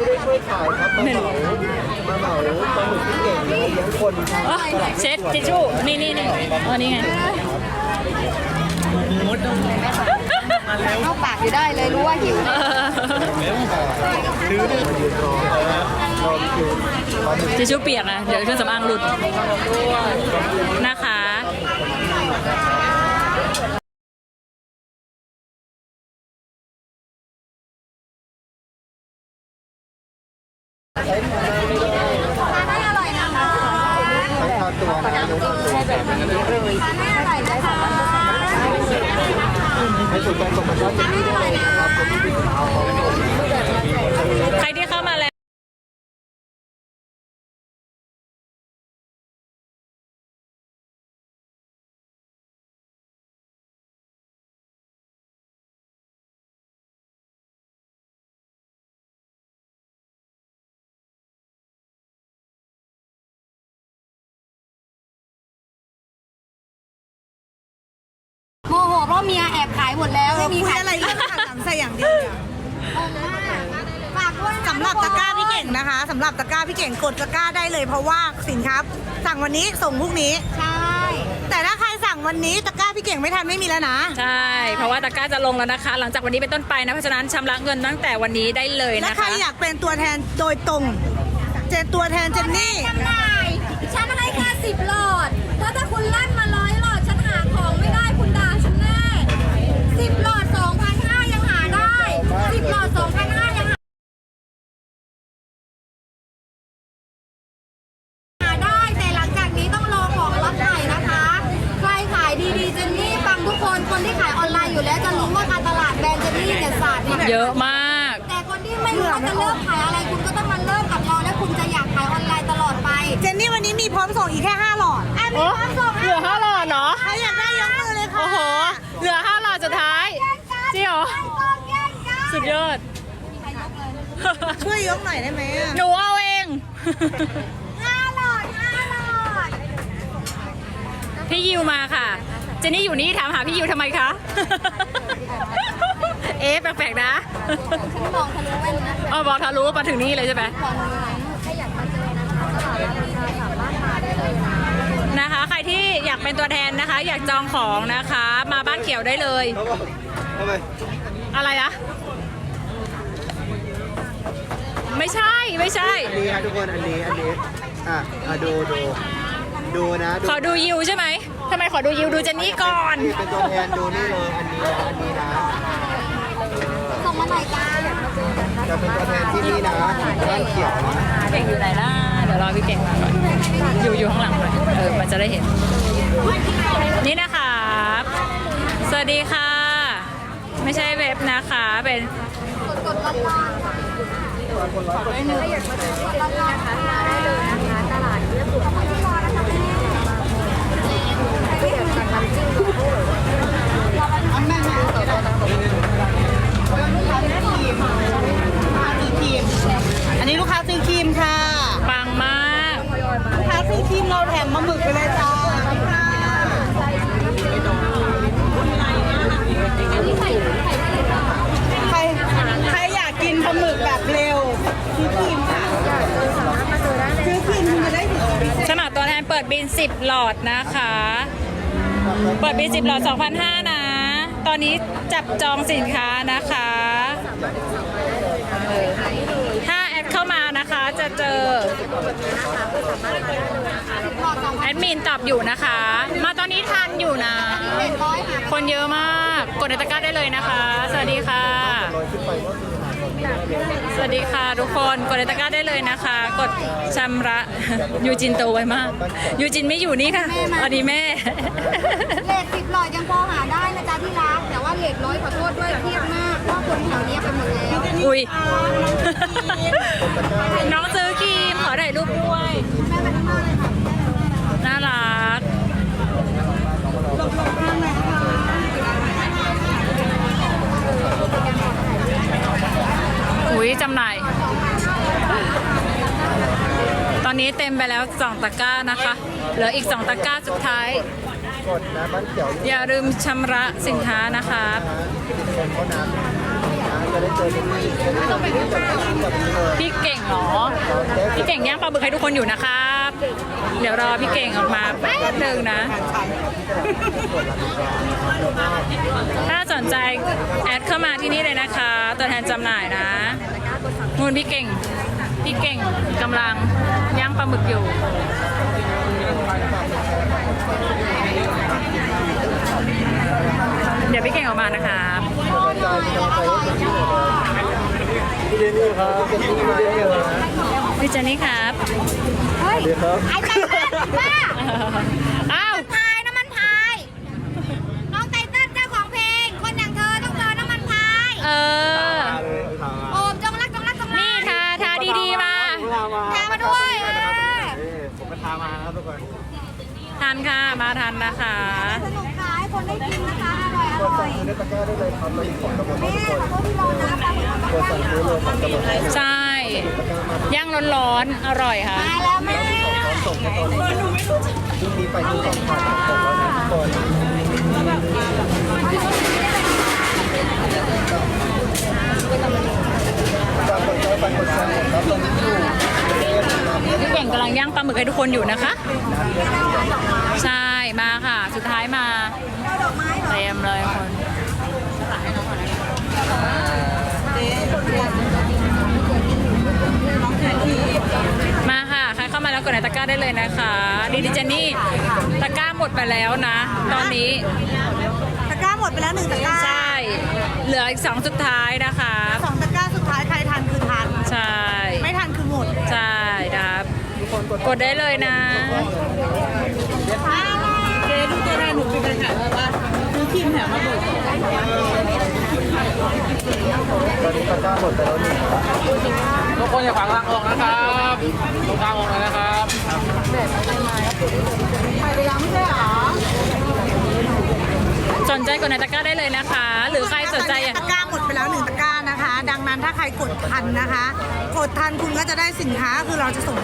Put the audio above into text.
ไม่ได้ช่วยขายครับมาเหมามาเหมาปลาหมึกที่เก่งแล้วเลี้ยงคนเอ้ยเช็ดทิชชู่นี่นี่นี่เออนี่ไงเข้าปากอยู่ได้เลยรู้ว่าหิวเออซื้อมายืนรอรอคิวปลาหมึกทิชชู่เปียกนะ เดี๋ยวเครื่องสำอางหลุดนะคะ ทั้งทาตัวนะยกตัว ให้สุดใจสมบัติว่าจะมีได้เลคะมีเป็นเอาใครที่เข้า หมดแล้วไม่มีคุยขายอะไรเรื่องอาหารตามสั่งอย่างเดียวเนี่ยฝากด้วยนะสำหรับตะกร้าพี่เก่งนะคะสำหรับตะกร้าพี่เก่งกดตะกร้าได้เลยเพราะว่าสินค้าสั่งวันนี้ส่งพรุ่งนี้ ใช่ แต่ถ้าใครสั่งวันนี้ตะกร้าพี่เก่งไม่ทันไม่มีแล้วนะ ใช่ เพราะว่าตะกร้าจะลงแล้วนะคะ หลังจากวันนี้เป็นต้นไปนะ เพราะฉะนั้นชำระเงินตั้งแต่วันนี้ได้เลยและนะใครคะ อยากเป็นตัวแทนโดยตรง เจนตัวแทนเจนนี่ จำหน่ายฉันให้แค่สิบหลอดแล้วถ้าคุณลั่นมาร้อยหลอดฉันหาของไม่ได้คุณด่าฉันแน่สิบหลอดสองพันห้ายังหาได้สิบหลอดสองพันห้ายังหา หาได้แต่หลังจากนี้ต้องรอของล็อตใหม่นะคะ ใครขายดีๆเจนนี่ฟังทุก คนคนที่ขายออนไลน์อยู่แล้วจะรู้ว่าการตลาดแบรนด์เจนนี่เนี่ยศาสตร์เนี่ยเยอะมาก แต่คนที่ไม่รู้ว่าจะเริ่มขายอะไรคุณก็ต้องมาเริ่มกับเราและคุณจะอยากขายออนไลน์ตลอดไปเจนนี่วันนี้มีพร้อมส่งอีกแค่5หลอดอะมีความสุขเหลือห้าหลอดเนาะใครอยากได้ยกมือเลยค่ะโอ้โห เหลือห้าหลอดสุดท้ายจริงเหรอ สุดยอด ช่วยยกหน่อยได้ไหมอะหนูเอาเอง ห้าหลอดห้าหลอด พี่ยิวมาค่ะเจ นนี่อยู่นี่ถามหาพี่ยิวทำไมคะ เอ๊ะแปลกๆนะฉันมองทะลุแว่นนะอ๋อบอกทะลุมาถึงนี่เลยใช่ไหมก่อนถ้าอยากมาเจอนะคะตลาดราคาสามารถมาได้เลยนะนะคะ ใครที่อยากเป็นตัวแทนนะคะ อยากจองของนะคะ มาบ้านเขียวได้เลยเขาบอกทำไมอะไรอะไม่ใช่ไม่ใช่ อันนี้ครับทุกคน อันนี้ อันนี้ อะอะดูดู ดูนะ ดูขอดูยิวใช่ไหม ทำไมขอดูยิวดูเจนนี่ก่อนนี่เป็นตัวแทนดูนี่เลยอันนี้นะอันนี้นะส่งมาหน่อยจ้าจะเป็นตัวแทนที่นี่นะบ้านเขียวนะเก่งอยู่ไหนล่ะเดี๋ยวรอพี่เก่งมาก่อนอยู่อยู่ข้างหลังก่อนเออมันจะได้เห็น นี่นะคะสวัสดีค่ะ ไม่ใช่เว็บนะคะเป็นกดๆร้อนๆค่ะถ้อยากมาเจอร้อนๆนะคะมาได้เลยนะคะตลาดเยอะสุดที่รอนะคะแม่ไม่ อันนี้ลูกค้าซื้อครีมค่ะ ปังมากลูกค้าซื้อครีมเราแถมมาหมึกไปเลยจ้าใครใครอยากกินปลาหมึกแบบเร็วซื้อครีมค่ะซื้อครีมคุณจะได้ถึงพิเศษ สมัครตัวแทนเปิดบิน 10 หลอดนะคะ เปิดบิน10หลอด2,500นะ ตอนนี้จับจองสินค้านะคะถ้าแอดเข้ามานะคะจะเจอ แอดมินตอบอยู่นะคะ มาตอนนี้ทันอยู่นะเจ็ดร้อยค่ะคนเยอะมาก กดในตะกร้าได้เลยนะคะ สวัสดีค่ะ สวัสดีค่ะทุกคนกดในตะกร้าได้เลยนะคะ กดชำระยูจินโตไว้มาก ยูจินไม่อยู่นี่ค่ะอันนี้แม่ เลทสิบหลอดยังพอหาได้นะจ๊ะที่รัก แต่ว่าเลทร้อยขอโทษด้วยเทียบมากเพราะคนแถวนี้ไปหมดแล้วอุ้ยน้องซื้อครีมขอถ่ายรูปด้วย แม่ไปข้างนอกเลยค่ะ น่ารัก อุ้ ยจำหน่าย ตอนนี้เต็มไปแล้ว2ตะกร้านะคะ เหลืออีก2ตะกร้าสุดท้าย กดนะบ้านเขียวอย่าลืมชำระสินค้านะคะคนเขาน้ำจะได้เจอที่นี่แบบนี้เลยพี่เก่งเหรอ พี่เก่งย่างปลาบึกให้ทุกคนอยู่นะครับ เดี๋ยวรอพี่เก่งออกมาแป๊บหนึ่งนะ ถ้าสนใจแอดเข้ามาที่นี่เลยนะคะ ตัวแทนจำหน่ายนะ มูลพี่เก่ง พี่เก่งกำลังย่างปลาหมึกอยู่ เดี๋ยวพี่เก่งออกมานะคะพี่เจนี่ครับพี่เจนี่มาเรื่อยๆนะพี่เจนนี่ครับ เฮ้ยเดี๋ยวครับไอ้ไตเติ้ลบ้า อ้าว พายน้ำมันพาย น้องไตเติ้ลเจ้าของเพลง คนอย่างเธอต้องเจอน้ำมันพาย เออ มาเลยทามา โอมจงรักจงรักจงรัก นี่ทาทาดีๆมา ทามา ทามาด้วยเออ ผมก็ทา มาครับทุกคนทันค่ะ มาทันนะคะ สนุกค่ะให้คนได้กินนะคะอร่อยอกดร่สั่องยซื้อในตะกร้าได้เลยครับเรามีของกำลังแม่ทุกคนขอโทษที่รอนนะปลาหมึกมันกดสั่งซื้อเลยของกำลังใช่ ย่างร้อนๆ อร่อยค่ะ มาแล้วแม่ส่งให้ตอนนี้ที่นี้ไปที่สองพันผมแล้วนะทุกคนฝากกดไลค์ฝากกดแชร์ครับตรงนี้อยู่ พี่เก่งกำลังย่างปลาหมึกให้ทุกคนอยู่นะคะ ใช่มาค่ะ สุดท้ายมาเต็มเลยคนมาค่ะ ใครเข้ามาแล้วกดในตะกร้าได้เลยนะคะดีดิเจนี่ตะกร้าหมดไปแล้วนะ ตอนนี้ตะกร้าหมดไปแล้วหนึ่งตะกร้า เหลืออีกสองสุดท้ายนะคะ สองตะกร้าสุดท้ายใครทันคือทัน ใช่ ไม่ทันคือหมดใช่นะครับ กดได้เลยนะเจ๊ทุกตัวแทนหนูเป็นการขายว่าซื้อครีมแถมมาเบิกตอนนี้ตะกร้าหมดไปแล้วนี่ทุกคนอย่าขวางทางออกนะครับตรงกลางออกเลยนะครับสนใจกดในตะกร้าได้ เลยนะคะ หรือใครสนใจอะตะกร้าหมดไปแล้วหนึ่งตะกร้านะคะ ดังนั้นถ้าใครกดทันนะคะ กดทันคุณก็จะได้สินค้าคือเราจะส่ง